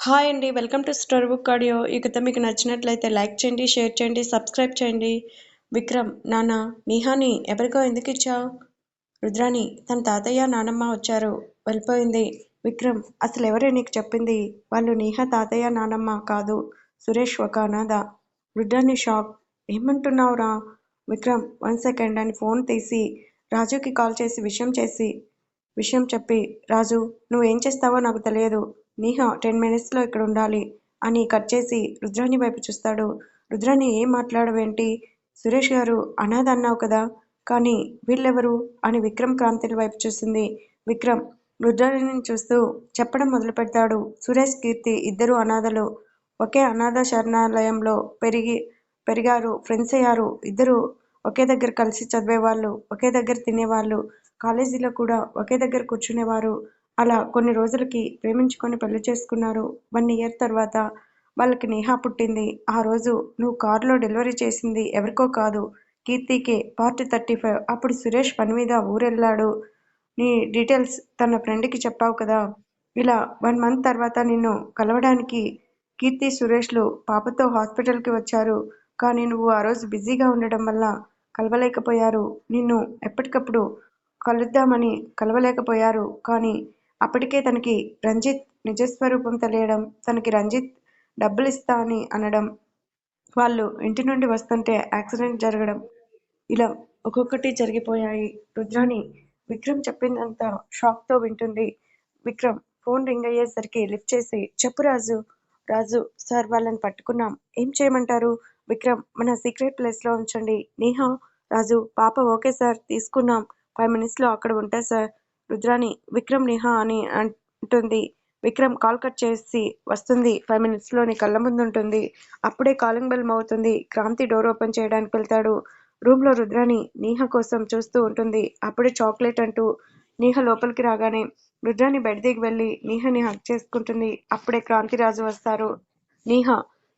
Hi అండి welcome to store book audio. ఈ కథ మీకు నచ్చినట్లయితే లైక్ చేయండి షేర్ చేయండి సబ్స్క్రైబ్ చేయండి. విక్రమ్ నాన్న నిహాని ఎవరికో ఎందుకు ఇచ్చావు? రుద్రాని తన తాతయ్య నానమ్మ వచ్చారు. వెళ్ళిపోయింది. విక్రమ్ అసలు ఎవరే నీకు చెప్పింది? వాళ్ళు నీహా తాతయ్య నానమ్మ కాదు. సురేష్ ఒక అనాథ. రుద్రాని షాక్. ఏమంటున్నావురా? విక్రమ్ వన్ సెకండ్ అని ఫోన్ తీసి రాజుకి కాల్ చేసి విషయం చేసి విషయం చెప్పి రాజు నువ్వేం చేస్తావో నాకు తెలియదు. నీహా టెన్ మినిట్స్లో ఇక్కడ ఉండాలి అని కట్ చేసి రుద్రాని వైపు చూస్తాడు. రుద్రాని ఏం మాట్లాడవేంటి? సురేష్ గారు అనాథ అన్నావు కదా కానీ వీళ్ళెవరు? అని విక్రమ్ క్రాంతిని వైపు చూసింది. విక్రమ్ రుద్రాణిని చూస్తూ చెప్పడం మొదలు పెడతాడు. సురేష్ కీర్తి ఇద్దరు అనాథలు. ఒకే అనాథ శరణాలయంలో పెరిగి పెరిగారు ఫ్రెండ్స్ అయ్యారు. ఇద్దరు ఒకే దగ్గర కలిసి చదివేవాళ్ళు ఒకే దగ్గర తినేవాళ్ళు. కాలేజీలో కూడా ఒకే దగ్గర కూర్చునేవారు. అలా కొన్ని రోజులకి ప్రేమించుకొని పెళ్ళి చేసుకున్నారు. వన్ ఇయర్ తర్వాత వాళ్ళకి నేహా పుట్టింది. ఆ రోజు నువ్వు కారులో డెలివరీ చేసింది ఎవరికో కాదు. కీర్తికే పార్టీ థర్టీ ఫైవ్. అప్పుడు సురేష్ పని మీద ఊరెళ్ళాడు. నీ డీటెయిల్స్ తన ఫ్రెండ్కి చెప్పావు కదా. ఇలా వన్ మంత్ తర్వాత నిన్ను కలవడానికి కీర్తి సురేష్లు పాపతో హాస్పిటల్కి వచ్చారు. కానీ నువ్వు ఆ రోజు బిజీగా ఉండడం వల్ల కలవలేకపోయారు. నిన్ను ఎప్పటికప్పుడు కలుద్దామని కలవలేకపోయారు. కానీ అప్పటికే తనకి రంజిత్ నిజస్వరూపం తెలియడం తనకి రంజిత్ డబ్బులు ఇస్తా అని అనడం వాళ్ళు ఇంటి నుండి వస్తుంటే యాక్సిడెంట్ జరగడం ఇలా ఒక్కొక్కటి జరిగిపోయాయి. రుద్రాని విక్రమ్ చెప్పిందంతా షాక్తో వింటుంది. విక్రమ్ ఫోన్ రింగ్ అయ్యేసరికి లిఫ్ట్ చేసి చెప్పు రాజు రాజు సార్ వాళ్ళని పట్టుకున్నాం. ఏం చేయమంటారు? విక్రమ్ మన సీక్రెట్ ప్లేస్లో ఉంచండి. నేహా రాజు పాప ఓకే సార్ తీసుకున్నాం. ఫైవ్ మినిట్స్లో అక్కడ ఉంటా సార్. రుద్రాని విక్రమ్ నేహా అని అంటుంది. విక్రమ్ కాల్ కట్ చేసి వస్తుంది. ఫైవ్ మినిట్స్లోని కళ్ళ ముందు ఉంటుంది. అప్పుడే కాలింగ్ బెల్ మోగుతుంది. క్రాంతి డోర్ ఓపెన్ చేయడానికి వెళ్తాడు. రూమ్లో రుద్రాని నీహ కోసం చూస్తూ ఉంటుంది. అప్పుడే చాక్లెట్ అంటూ నీహ లోపలికి రాగానే రుద్రాని బెడ్ దిగి వెళ్ళి నీహని హక్ చేసుకుంటుంది. అప్పుడే క్రాంతిరాజు వస్తారు. నీహ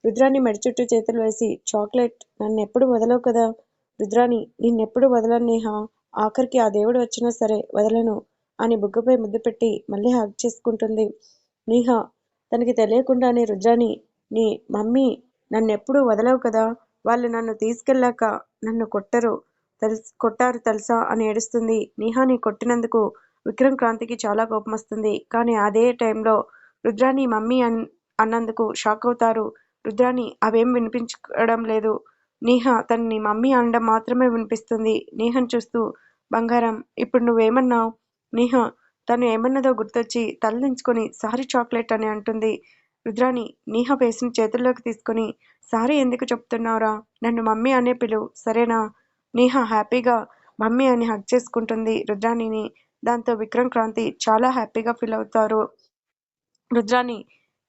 రుద్రాని మెడ చుట్టూ చేతులు వేసి చాక్లెట్ నన్ను ఎప్పుడు వదలవు కదా? రుద్రాని నిన్నెప్పుడు వదలను నేహ? ఆఖరికి ఆ దేవుడు వచ్చినా సరే వదలను. అని బుగ్గపై ముద్దు పెట్టి మళ్ళీ హాక్ చేసుకుంటుంది. నీహా తనకి తెలియకుండానే రుజాని నీ మమ్మీ నన్నెప్పుడూ వదలవు కదా. వాళ్ళు నన్ను తీసుకెళ్ళాక నన్ను కొట్టరు. తెలుసు కొట్టారు తెలుసా అని ఏడుస్తుంది. నీహాని కొట్టినందుకు విక్రమ్ క్రాంతికి చాలా కోపం వస్తుంది. కానీ అదే టైంలో రుద్రాని మమ్మీ అన్ అన్నందుకు షాక్ అవుతారు. రుద్రాని అవేం వినిపించడం లేదు. నీహ తనని మమ్మీ అనడం మాత్రమే వినిపిస్తుంది. నీహన్ చూస్తూ బంగారం ఇప్పుడు నువ్వేమన్నావు? నిహ తను ఏమన్నదో గుర్తొచ్చి తలదించుకొని సారీ చాక్లెట్ అని అంటుంది. రుద్రాని నీహ ఫేస్ని చేతుల్లోకి తీసుకొని సారీ ఎందుకు చెప్తున్నావురా? నన్ను మమ్మీ అనే పిలువు సరేనా నీహ హ్యాపీగా మమ్మీ అని హక్ చేసుకుంటుంది రుద్రాణిని. దాంతో విక్రమ్ క్రాంతి చాలా హ్యాపీగా ఫీల్ అవుతారు. రుద్రాణి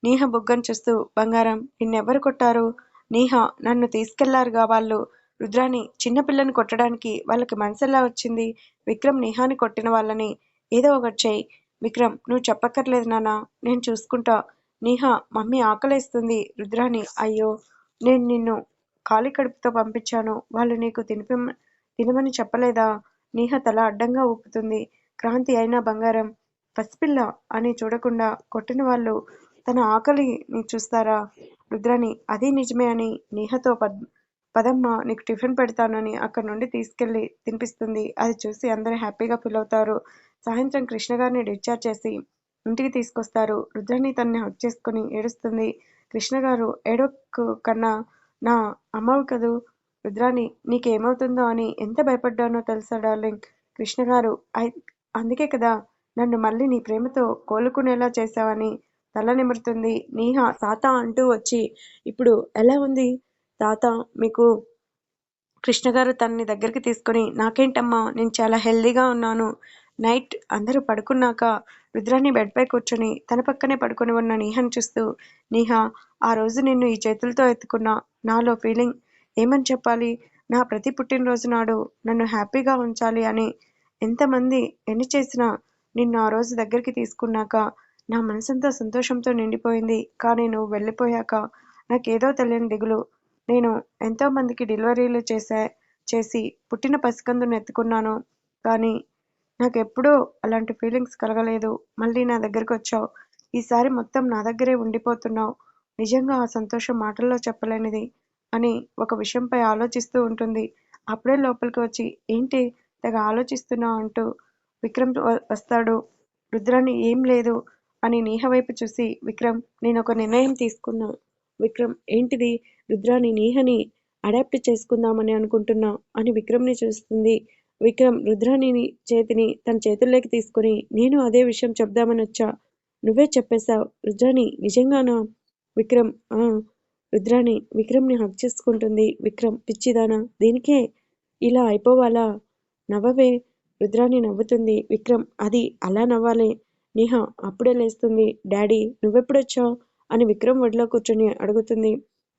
నీహ బుగ్గను చూస్తూ బంగారం నిన్నెవరు కొట్టారు? నీహ నన్ను తీసుకెళ్ళారుగా వాళ్ళు? రుద్రాణి చిన్నపిల్లని కొట్టడానికి వాళ్ళకి మనసెలా వచ్చింది? విక్రమ్ నీహాని కొట్టిన వాళ్ళని ఏదో ఒకటి చెయ్యి. విక్రమ్ నువ్వు చెప్పక్కర్లేదు నాన్న. నేను చూసుకుంటా. నీహా మమ్మీ ఆకలేస్తుంది. రుద్రాని అయ్యో నేను నిన్ను ఖాళీ కడుపుతో పంపించాను. వాళ్ళు నీకు తినిపి తినమని చెప్పలేదా? నీహ తల అడ్డంగా ఊపుతుంది. క్రాంతి అయినా బంగారం. పసిపిల్ల అని చూడకుండా కొట్టిన వాళ్ళు తన ఆకలిని చూస్తారా? రుద్రాని అది నిజమే అని నీహతో పద్ పదమ్మ నీకు టిఫిన్ పెడతానని అక్కడి నుండి తీసుకెళ్ళి తినిపిస్తుంది. అది చూసి అందరూ హ్యాపీగా ఫీల్ అవుతారు. సాయంత్రం కృష్ణ గారిని డిశ్చార్జ్ చేసి ఇంటికి తీసుకొస్తారు. రుద్రాని తనని హక్ చేసుకుని ఏడుస్తుంది. కృష్ణ గారు ఏడోకు కన్నా నా అమ్మవు కదూ? రుద్రాని నీకేమవుతుందో అని ఎంత భయపడ్డానో తెలుసా డార్లింగ్ కృష్ణ గారు అందుకే కదా నన్ను మళ్ళీ నీ ప్రేమతో కోలుకునేలా చేశావని తల నిమురుతుంది. నీహ తాత అంటూ వచ్చి ఇప్పుడు ఎలా ఉంది? తాత మీకు కృష్ణ గారు తనని దగ్గరికి తీసుకొని నాకేంటమ్మా నేను చాలా హెల్దీగా ఉన్నాను. నైట్ అందరూ పడుకున్నాక రుద్రాన్ని బెడ్పై కూర్చొని తన పక్కనే పడుకొని ఉన్న నీహను చూస్తూ నీహ ఆ రోజు నిన్ను ఈ చేతులతో ఎత్తుకున్నా నాలో ఫీలింగ్ ఏమని చెప్పాలి? నా ప్రతి పుట్టినరోజు నాడు నన్ను హ్యాపీగా ఉంచాలి అని ఎంతమంది ఎన్ని చేసినా నిన్ను ఆ రోజు దగ్గరికి తీసుకున్నాక నా మనసంతా సంతోషంతో నిండిపోయింది. కానీ నువ్వు వెళ్ళిపోయాక నాకేదో తెలియని దిగులు నేను ఎంతోమందికి డెలివరీలు చేసే చేసి పుట్టిన పసికందును ఎత్తుకున్నాను. కానీ నాకెప్పుడూ అలాంటి ఫీలింగ్స్ కలగలేదు. మళ్ళీ నా దగ్గరికి వచ్చావు. ఈసారి మొత్తం నా దగ్గరే ఉండిపోతున్నావు. నిజంగా ఆ సంతోషం మాటల్లో చెప్పలేనిది అని ఒక విషయంపై ఆలోచిస్తూ ఉంటుంది. అప్పుడే లోపలికి వచ్చి ఏంటి తెగ ఆలోచిస్తున్నావు? అంటూ విక్రమ్ వస్తాడు. రుద్రాని ఏం లేదు అని నీహ వైపు చూసి విక్రమ్ నేను ఒక నిర్ణయం తీసుకున్నా. విక్రమ్ ఏంటిది? రుద్రాని నీహని అడాప్ట్ చేసుకుందామని అనుకుంటున్నా అని విక్రమ్ని చూస్తుంది. విక్రమ్ రుద్రాణిని చేతిని తన చేతుల్లోకి తీసుకుని నేను అదే విషయం చెప్దామని వచ్చా? నువ్వే చెప్పేశావు. రుద్రాణి నిజంగానా? విక్రమ్ ఆ రుద్రాణి విక్రమ్ని హక్ చేసుకుంటుంది. విక్రమ్ పిచ్చిదానా దీనికే? ఇలా అయిపోవాలా? నవ్వవే. రుద్రాణి నవ్వుతుంది. విక్రమ్ అది అలా నవ్వాలి. నేహ అప్పుడే లేస్తుంది. డాడీ నువ్వెప్పుడొచ్చావు? అని విక్రమ్ ఒడిలో కూర్చొని అడుగుతుంది.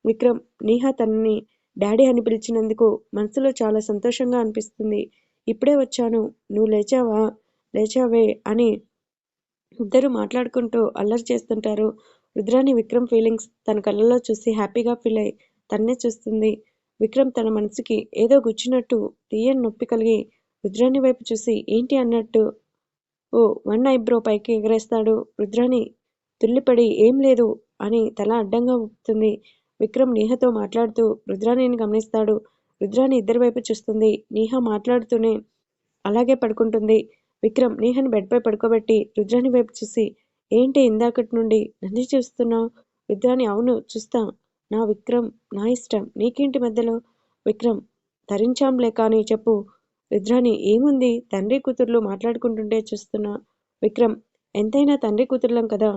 విక్రమ్ నీహా తనని డాడీ అని పిలిచినందుకు మనసులో చాలా సంతోషంగా అనిపిస్తుంది. ఇప్పుడే వచ్చాను. నువ్వు లేచావా? లేచావే అని ఇద్దరు మాట్లాడుకుంటూ అల్లరి చేస్తుంటారు. రుద్రాని విక్రమ్ ఫీలింగ్స్ తన కళ్ళలో చూసి హ్యాపీగా ఫీల్ అయి తన్నే చూస్తుంది. విక్రమ్ తన మనసుకి ఏదో గుచ్చినట్టు తీయని నొప్పి కలిగి రుద్రాని వైపు చూసి ఏంటి అన్నట్టు? ఓ వన్ ఐబ్రో పైకి ఎగరేస్తాడు రుద్రాని. తుల్లిపడి ఏం లేదు అని తల అడ్డంగా ఊపుతుంది. విక్రమ్ నీహతో మాట్లాడుతూ రుద్రాణిని గమనిస్తాడు. రుద్రాని ఇద్దరి వైపు చూస్తుంది. నీహ మాట్లాడుతూనే అలాగే పడుకుంటుంది. విక్రమ్ నీహని బెడ్పై పడుకోబెట్టి రుద్రాని వైపు చూసి ఏంటి ఇందాకటి నుండి నన్ను చూస్తున్నావు? రుద్రాని అవును చూస్తా. నా విక్రమ్ నా ఇష్టం. నీకేంటి మధ్యలో? విక్రమ్ ధరించాంలే కానీ చెప్పు. రుద్రాని ఏముంది? తండ్రి కూతుర్లు మాట్లాడుకుంటుంటే చూస్తున్నా. విక్రమ్ ఎంతైనా తండ్రి కూతుర్లం కదా.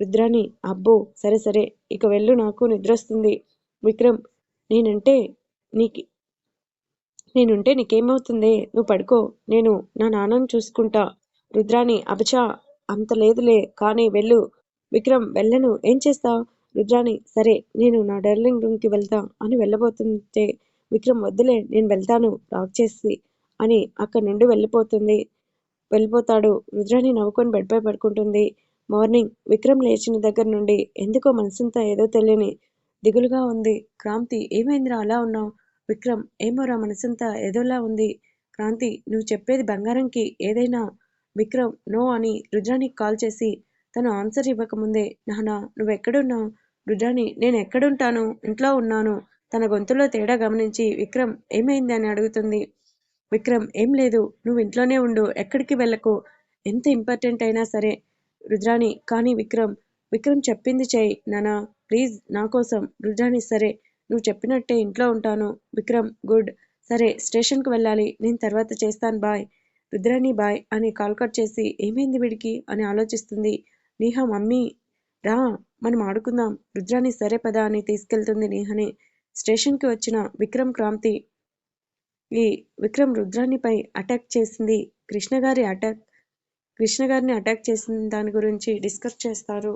రుద్రాణి అబ్బో సరే సరే ఇక వెళ్ళు నాకు నిద్రొస్తుంది. విక్రమ్ నేనంటే నీకి నేనుంటే నీకేమవుతుంది? నువ్వు పడుకో నేను నా నాన్నను చూసుకుంటా. రుద్రాణి అబచా అంత లేదులే కానీ వెళ్ళు. విక్రమ్ వెళ్ళను ఏం చేస్తావు రుద్రాణి సరే నేను నా డర్లింగ్ రూమ్కి వెళ్తా అని వెళ్ళబోతుంటే విక్రమ్ వద్దులే నేను వెళ్తాను లాక్ చేసి అని అక్కడి నుండి వెళ్ళిపోతుంది. వెళ్ళిపోతాడు. రుద్రాణి నవ్వుకొని బెడ్పై పడుకుంటుంది. మార్నింగ్ విక్రమ్ లేచిన దగ్గర నుండి ఎందుకో మనసంతా ఏదో తెలియని దిగులుగా ఉంది. క్రాంతి ఏమైందిరా? అలా ఉన్నావు? విక్రమ్ ఏమోరా మనసంతా ఏదోలా ఉంది. క్రాంతి నువ్వు చెప్పేది బంగారంకి ఏదైనా విక్రమ్ నో అని రుద్రానికి కాల్ చేసి తను ఆన్సర్ ఇవ్వకముందే నానా నువ్వెక్కడున్నావు? రుద్రాని నేను ఎక్కడుంటాను? ఇంట్లో ఉన్నాను. తన గొంతులో తేడా గమనించి విక్రమ్ ఏమైంది? అని అడుగుతుంది. విక్రమ్ ఏం లేదు. నువ్వు ఇంట్లోనే ఉండు. ఎక్కడికి వెళ్ళకు. ఎంత ఇంపార్టెంట్ అయినా సరే రుద్రాని కానీ విక్రమ్ విక్రమ్ చెప్పింది చేయి నానా ప్లీజ్ నా కోసం రుద్రాని సరే నువ్వు చెప్పినట్టే ఇంట్లో ఉంటాను విక్రమ్ గుడ్ సరే స్టేషన్కి వెళ్ళాలి నేను తర్వాత చేస్తాను బాయ్ రుద్రాణి బాయ్ అని కాల్ కట్ చేసి ఏమైంది వీడికి అని ఆలోచిస్తుంది నీహా మమ్మీ రా మనం ఆడుకుందాం రుద్రాణి సరే పదా అని తీసుకెళ్తుంది నీహని స్టేషన్కి వచ్చిన విక్రమ్ క్రాంతి ఈ విక్రమ్ రుద్రాణిపై అటాక్ చేసింది కృష్ణ గారి అటాక్ కృష్ణ గారిని అటాక్ చేసిన దాని గురించి డిస్కస్ చేస్తారు.